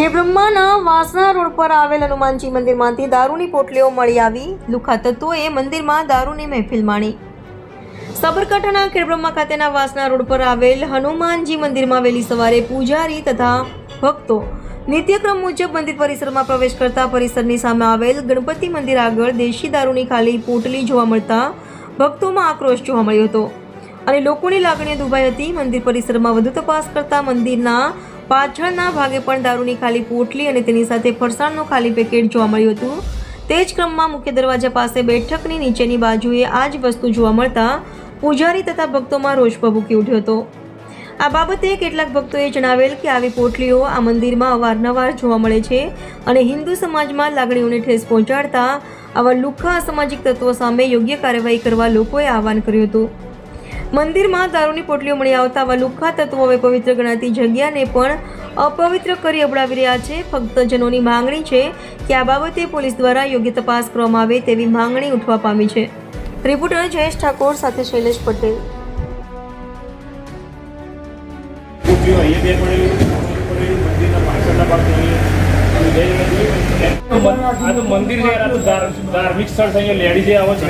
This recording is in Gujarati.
ખેબ્રહ્માના વાસણા રોડ પર આવેલ હનુમાનજી મંદિરમાંથી દારૂની પોટલીઓ મળી આવી. લુખા તત્વોએ મંદિરમાં દારૂની મહેફિલ માણી. સાબરકાંઠાના ખેડબ્રહ્મા ખાતેના વાસણા રોડ પર આવેલ હનુમાનજી મંદિરમાં વહેલી સવારે પૂજારી તથા ભક્તો નિત્યક્રમ મુજબ મંદિર પરિસરમાં પ્રવેશ કરતા પરિસરની સામે આવેલ ગણપતિ મંદિર આગળ દેશી દારૂની ખાલી પોટલી જોવા મળતા ભક્તોમાં આક્રોશ જોવા મળ્યો હતો. અને લોકોની લાગણીઓ દુભાઈ હતી. મંદિર પરિસરમાં વધુ તપાસ કરતા મંદિરના પાછળના ભાગે પણ દારૂની ખાલી પોટલી અને તેની સાથે ફરસાણનું ખાલી પેકેટ જોવા મળ્યું હતું. તે જ ક્રમમાં મુખ્ય દરવાજા પાસે બેઠકની નીચેની બાજુએ આ જ વસ્તુ જોવા મળતા પૂજારી તથા ભક્તોમાં રોષ ભભૂકી ઉઠ્યો હતો. આ બાબતે કેટલાક ભક્તોએ જણાવેલ કે આવી પોટલીઓ આ મંદિરમાં અવારનવાર જોવા મળે છે અને હિન્દુ સમાજમાં લાગણીઓને ઠેસ પહોંચાડતા આવા લુખ્ખા અસામાજિક તત્વો સામે યોગ્ય કાર્યવાહી કરવા લોકોએ આહવાન કર્યું હતું. મંદિરમાં દારૂની પોટલીઓ મળી આવતા આવા લુખ્ખા તત્વો હવે પવિત્ર ગણાતી જગ્યાને પણ અપવિત્ર કરી અબડાવી રહ્યા છે. ભક્તજનોની માંગણી છે કે આ બાબતે પોલીસ દ્વારા યોગ્ય તપાસ કરવામાં આવે તેવી માંગણી ઉઠવા પામી છે. રિપોર્ટર જયેશ ઠાકોર સાથે શૈલેષ પટેલ. મંદિર ધાર્મિક સ્થળ લેડીઝે આવે છે